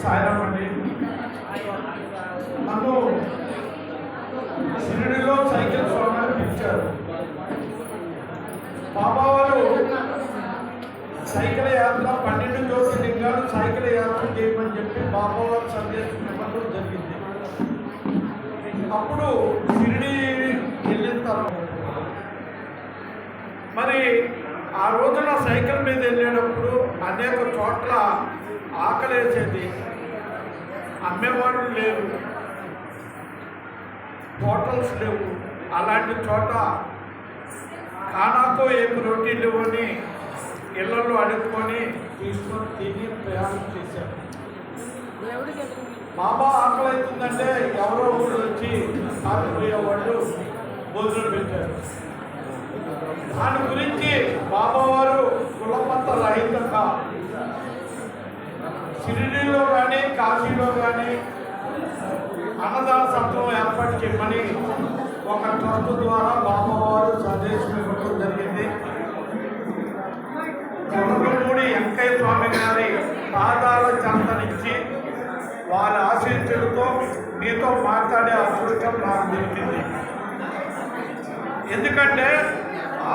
సాయిరామ్ అండి నన్ను షిరిడిలో సైకిల్ స్వామిని పిలిచారు. బాబా వారు సైకిల్ యాత్ర పన్నెండు జ్యోతిర్లింగాలు సైకిల్ యాత్ర చేయమని చెప్పి బాబా వారు సందేశం ఇవ్వడం జరిగింది. అప్పుడు ఆ రోజున సైకిల్ మీద వెళ్ళేటప్పుడు అనేక చోట్ల ఆకలేసేది. అమ్మేవాళ్ళు లేరు. హోటల్స్ లేవు. అలాంటి చోట కానాకో ఏమి రొటీలు అని ఇళ్ళలో అడుక్కొని తీసుకొని తిని ప్రయాణం చేశారు. బాబా ఆకలి అవుతుందంటే ఎవరో ఊరు వచ్చి ఆగిపోయేవాళ్ళు భోజనం పెట్టారు. దాని గురించి బాబావారు కులమత రహితంగా షిరిడీలో కానీ కాశీలో కానీ అన్నదాన సత్రం ఏర్పాటు చేయమని ఒక ట్రస్ట్ ద్వారా బాబావారు సందేశం ఇవ్వడం జరిగింది. కొనకమూడి వెంకయ్య స్వామి గారి పాదాల చెంతనిచ్చి వారి ఆశీస్సులతో మీతో మాట్లాడే అదృష్టం నాకు దొరికింది. ఎందుకంటే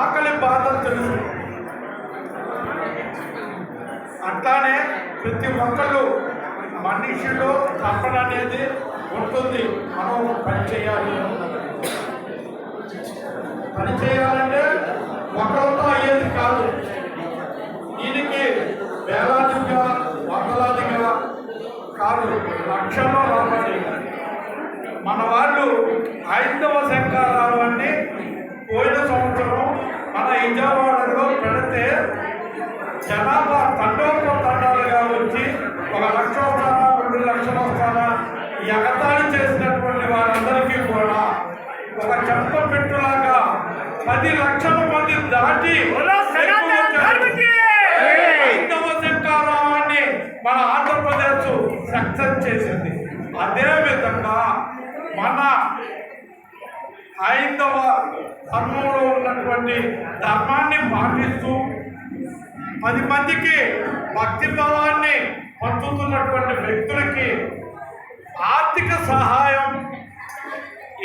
ఆకలి బాధలు తెలుసు. అట్లానే ప్రతి ఒక్కళ్ళు మనిషిలో తప్పన అనేది ఉంటుంది. మనం పని చేయాలి పని చేయాలంటే ఒకరితో అయ్యేది కాదు. దీనికి వేలాదిగా వందలాదిగా కాదు. లక్షల్లో రావాలి మన వాళ్ళు ఐదవ శంకారావాన్ని విజయవాడలో పెడితే జనాభా తండోప తండాలుగా వచ్చి ఒక లక్ష వస్తానా రెండు లక్షలు వస్తానా ఈ ఎగతాళి చేసినటువంటి వారందరికీ కూడా ఒక చెంప పెట్టులాగా పది లక్షల మంది దాటి హైందవ శంకారావాన్ని మన ఆంధ్రప్రదేశ్ సక్సెస్ చేసింది. అదే విధంగా మన హైందవ ధర్మంలో ఉన్నటువంటి ధర్మాన్ని పాటిస్తూ పది మందికి భక్తి భావాన్ని పంచుతున్నటువంటి వ్యక్తులకి ఆర్థిక సహాయం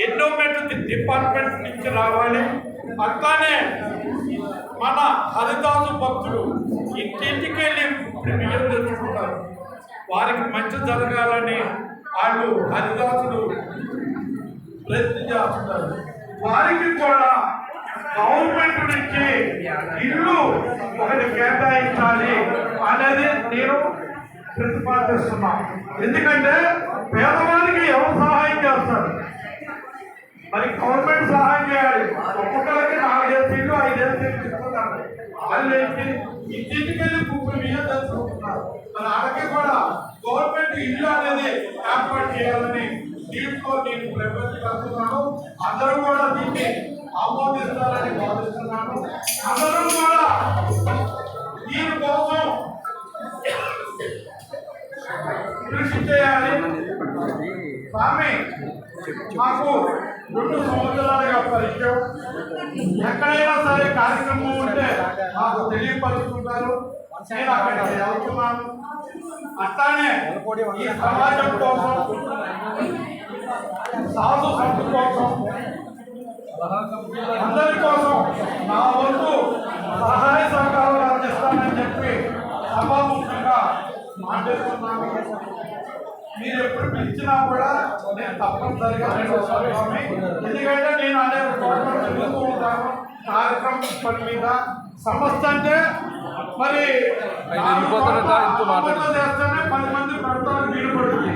ఎండోమెంట్ డిపార్ట్మెంట్ నుంచి రావాలి. అట్లానే మన హరిదాసు భక్తులు ఇంటింటికి వెళ్ళి బియ్యం తెచ్చుకుంటారు. వారికి మంచి జరగాలని వాళ్ళు హరిదాసులు ప్రయత్నం చేస్తున్నారు వారికి కూడా గవర్నమెంట్ నుంచి ఇల్లు ఒకటి కేటాయించాలి అనేది నేను ప్రతిపాదిస్తున్నా ఎందుకంటే పేదవానికి ఎవరు సహాయం చేస్తారు? మరి గవర్నమెంట్ సహాయం చేయాలి. ఒక్కొక్కరికి నాలుగేసి ఇల్లు ఐదేసి ఇల్లు ఇస్తున్నారు. వాళ్ళు ఏంటి? ఇంటికి వెళ్ళి ముప్పై మీద తెచ్చుకుంటున్నారు మరి వాళ్ళకి కూడా గవర్నమెంట్ ఇల్లు అనేది ఏర్పాటు చేయాలని దీంతో నేను ప్రవేశపెడుతున్నాను అందరూ కూడా దీన్ని ఆమోదిస్తారని భావిస్తున్నాను. అందరూ కూడా దీనికోసం కృషి చేయాలి. స్వామి మాకు రెండు సంవత్సరాలుగా పరిచయం. ఎక్కడైనా సరే కార్యక్రమం ఉంటే మాకు తెలియపరుస్తుంటారు నేను వెళ్తున్నాను అట్లానే ఈ సమాజం కోసం సాధు సంతు కోసం అందరి కోసం నా వంతు సహాయ సహకారాలు అందిస్తానని చెప్పి సభాముఖంగా మాట్లాడుతున్నాను. మీరు ఎప్పుడు పిలిచినా కూడా నేను తప్పనిసరిగా. ఎందుకంటే నేను అనేక చోట్ల తిరుగుతూ ఉంటాను. కార్యక్రమం పని మీద సమస్త అంటే మరి చేస్తానే పది మంది పెడతారు వీలు పడుతుంది.